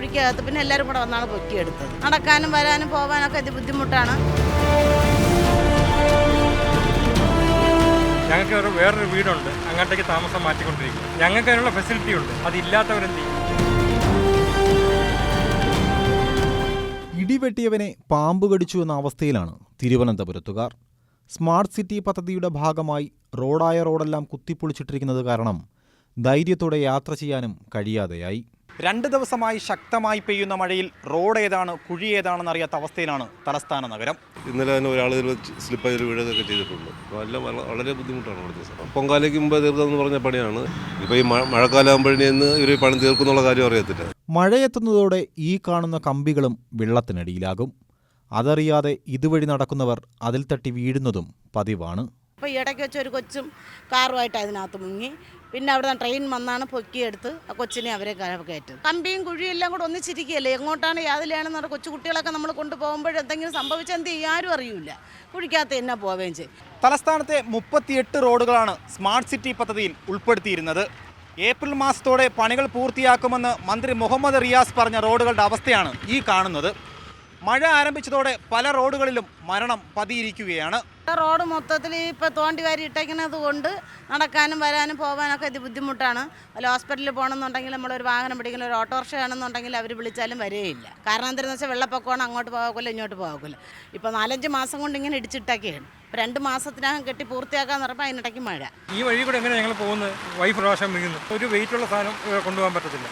കുഴിക്കകത്ത് പിന്നെ എല്ലാവരും കൂടെ വന്നാണ് പൊക്കിയെടുത്തത്. നടക്കാനും വരാനും പോകാനൊക്കെ ഇത് ബുദ്ധിമുട്ടാണ്. ഞങ്ങൾക്ക് ഒരു വേറൊരു വീടുണ്ട്. അങ്ങോട്ടേക്ക് താമസം മാറ്റിക്കൊണ്ടിരിക്കും ഞങ്ങൾക്ക് അതിനുള്ള ഫെസിലിറ്റി ഉണ്ട്. അതില്ലാത്തവരെന്ത് ചെയ്യും? ഇടിവെട്ടിയവനെ പാമ്പ് കടിച്ചു എന്ന അവസ്ഥയിലാണ് തിരുവനന്തപുരത്തുകാർ. സ്മാർട്ട് സിറ്റി പദ്ധതിയുടെ ഭാഗമായി റോഡായ റോഡെല്ലാം കുത്തിപ്പൊളിച്ചിട്ടിരിക്കുന്നത് കാരണം ധൈര്യത്തോടെ യാത്ര ചെയ്യാനും കഴിയാതെയായി. രണ്ട് ദിവസമായി ശക്തമായി പെയ്യുന്ന മഴയിൽ റോഡ് ഏതാണ് കുഴി ഏതാണെന്ന് അറിയാത്ത അവസ്ഥയിലാണ് തലസ്ഥാന നഗരം. ഇന്നലെ തന്നെ ഒരാൾ സ്ലിപ്പായി വീഴുകയൊക്കെ ചെയ്തിട്ടുണ്ട്. എല്ലാം വളരെ ബുദ്ധിമുട്ടാണ് അവിടുത്തെ പൊങ്കാലയ്ക്ക് മുമ്പ് തീർത്തതെന്ന് പറഞ്ഞ പണിയാണ്. ഇപ്പോൾ ഈ മഴക്കാലാകുമ്പോഴേന്ന് ഇവർ പണി തീർക്കുന്നുള്ള കാര്യം അറിയത്തില്ല. മഴയെത്തുന്നതോടെ ഈ കാണുന്ന കമ്പികളും വെള്ളത്തിനടിയിലാകും. അതറിയാതെ ഇതുവഴി നടക്കുന്നവർ അതിൽ തട്ടി വീഴുന്നതും പതിവാണ്. അപ്പോൾ ഈ ഇടയ്ക്ക് വെച്ച് ഒരു കൊച്ചും കാറുമായിട്ട് അതിനകത്ത് മുങ്ങി. പിന്നെ അവിടെ ട്രെയിൻ വന്നാണ് പൊക്കിയെടുത്ത് ആ കൊച്ചിനെ അവരെ കയറ്റും. കമ്പിയും കുഴിയും എല്ലാം കൂടെ ഒന്നിച്ചിരിക്കുകയല്ലേ? എങ്ങോട്ടാണ് യാതിലാണെന്ന് പറഞ്ഞാൽ കൊച്ചു കുട്ടികളൊക്കെ നമ്മൾ കൊണ്ടുപോകുമ്പോൾ എന്തെങ്കിലും സംഭവിച്ചാൽ എന്ത് ചെയ്യും? ആരും അറിയില്ല. കുഴിക്കകത്ത് തന്നെ പോവുകയും ചെയ്യും. തലസ്ഥാനത്തെ മുപ്പത്തിയെട്ട് റോഡുകളാണ് സ്മാർട്ട് സിറ്റി പദ്ധതിയിൽ ഉൾപ്പെടുത്തിയിരുന്നത്. ഏപ്രിൽ മാസത്തോടെ പണികൾ പൂർത്തിയാക്കുമെന്ന് മന്ത്രി മുഹമ്മദ് റിയാസ് പറഞ്ഞ റോഡുകളുടെ അവസ്ഥയാണ് ഈ കാണുന്നത്. മഴ ആരംഭിച്ചതോടെ പല റോഡുകളിലും മരണം പതിയിരിക്കുകയാണ്. റോഡ് മൊത്തത്തിൽ ഇപ്പോൾ തോണ്ടി വാരി ഇട്ടേക്കുന്നത് കൊണ്ട് നടക്കാനും വരാനും പോകാനൊക്കെ ഇത് ബുദ്ധിമുട്ടാണ്. വല്ല ഹോസ്പിറ്റലിൽ പോകണമെന്നുണ്ടെങ്കിൽ നമ്മളൊരു വാഹനം പിടിക്കുന്ന ഒരു ഓട്ടോറിക്ഷ ആണെന്നുണ്ടെങ്കിൽ അവർ വിളിച്ചാലും വരികയില്ല കാരണം എന്താണെന്ന് വെച്ചാൽ വെള്ളപ്പൊക്കമാണ് അങ്ങോട്ട് പോകാക്കില്ല ഇങ്ങോട്ട് പോകാക്കില്ല ഇപ്പോൾ നാലഞ്ച് മാസം കൊണ്ട് ഇങ്ങനെ ഇടിച്ചിട്ടൊക്കെയാണ്. ഇപ്പോൾ രണ്ട് മാസത്തിനകം കെട്ടി പൂർത്തിയാക്കാന്ന് പറയുമ്പോൾ അതിനിടയ്ക്ക് മഴ. ഈ വഴി കൂടെ എങ്ങനെ ഞങ്ങൾ പോകുന്നത് വൈഫ് പ്രാവശ്യം വീഴുന്നു. ഒരു വെയിറ്റുള്ള സാധനം കൊണ്ടുപോകാൻ പറ്റത്തില്ല.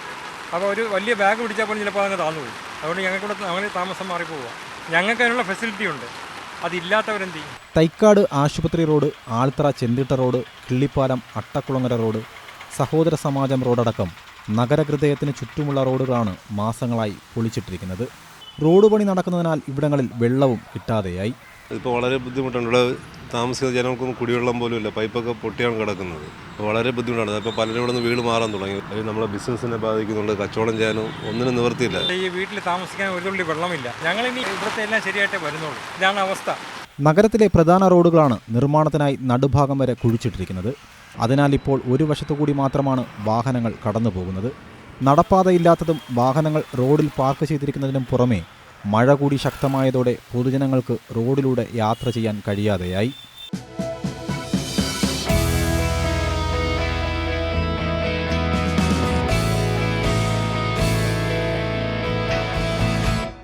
അപ്പോൾ ഒരു വലിയ ബാഗ് പിടിച്ചാൽ പോലും ചിലപ്പോൾ അങ്ങ് താന്നു പോകും. അതുകൊണ്ട് ഞങ്ങൾക്ക് അങ്ങനെ താമസം മാറി പോവുക ഞങ്ങൾക്ക് അതിനുള്ള ഫെസിലിറ്റി ഉണ്ട്. അതില്ലാത്തവരെന്ത് ചെയ്യും? തൈക്കാട് ആശുപത്രി road Althara Chenthitta road Killipalam Attakulangara road Sahodara Samajam റോഡടക്കം നഗരഹൃദയത്തിന് ചുറ്റുമുള്ള റോഡുകളാണ് മാസങ്ങളായി പൊളിച്ചിട്ടിരിക്കുന്നത്. റോഡ് പണി നടക്കുന്നതിനാൽ ഇവിടങ്ങളിൽ വെള്ളവും കിട്ടാതെയായി. ഇപ്പോൾ വളരെ ബുദ്ധിമുട്ടുണ്ട്. ഇവിടെ താമസിക്കുന്ന ജനങ്ങൾക്കൊന്നും കുടിവെള്ളം പോലും ഇല്ല പൈപ്പൊക്കെ പൊട്ടിയാണ് കിടക്കുന്നത്. അപ്പോൾ വളരെ ബുദ്ധിമുട്ടാണ്. അപ്പോൾ പലരും ഇവിടെ നിന്ന് വീട് മാറാൻ തുടങ്ങി. അത് നമ്മളെ ബിസിനസ്സിനെ ബാധിക്കുന്നുണ്ട്. കച്ചവടം ചെയ്യാനും ഒന്നിനും നിവർത്തിയില്ല. ഈ വീട്ടിൽ താമസിക്കാൻ ഒരു തുള്ളി വെള്ളമില്ല. ഞങ്ങൾ ഇനി ഇവിടുത്തെ എല്ലാം ശരിയായിട്ടേ വരുന്നുള്ളൂ. ഇതാണ് അവസ്ഥ. നഗരത്തിലെ പ്രധാന റോഡുകളാണ് നിർമ്മാണത്തിനായി നടുഭാഗം വരെ കുഴിച്ചിട്ടിരിക്കുന്നത്. അതിനാൽ ഇപ്പോൾ ഒരു വശത്തു കൂടി മാത്രമാണ് വാഹനങ്ങൾ കടന്നു പോകുന്നത് നടപ്പാതയില്ലാത്തതും വാഹനങ്ങൾ റോഡിൽ പാർക്ക് ചെയ്തിരിക്കുന്നതിനും പുറമെ മഴ കൂടി ശക്തമായതോടെ പൊതുജനങ്ങൾക്ക് റോഡിലൂടെ യാത്ര ചെയ്യാൻ കഴിയാതെയായി.